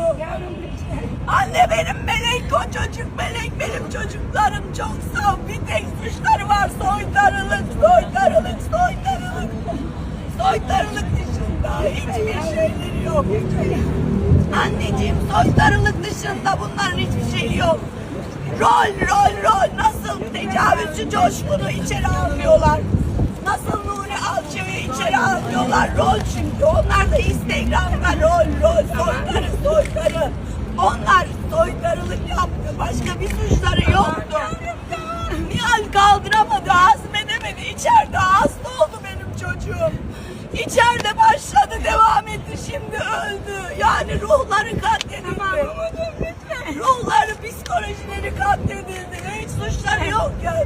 kuzumu. Anne benim melek o çocuk melek benim çocuklarım çok saf bir tek suçları var soytarılık soytarılık soytarılık. Soytarılık dışında hiçbir şeyleri yok. Anneciğim soytarılık dışında bunların hiçbir şeyi yok. Rol rol rol nasıl tecavüzcü coşkunu içeri almıyorlar. Nasıl Nuri Alçı'yı içeri almıyorlar. Rol çünkü onlar da Instagram'da rol rol soytarı soytarı. Onlar soytarılık yaptı. Başka bir suçları yoktu. Nihal kaldıramadı, hazmedemedi. İçeride hasta oldu benim çocuğum. İçeride başladı, devam etti, şimdi öldü. Yani ruhları katledildi. Ruhları, psikolojileri katledildi. Hiç suçları yok ya.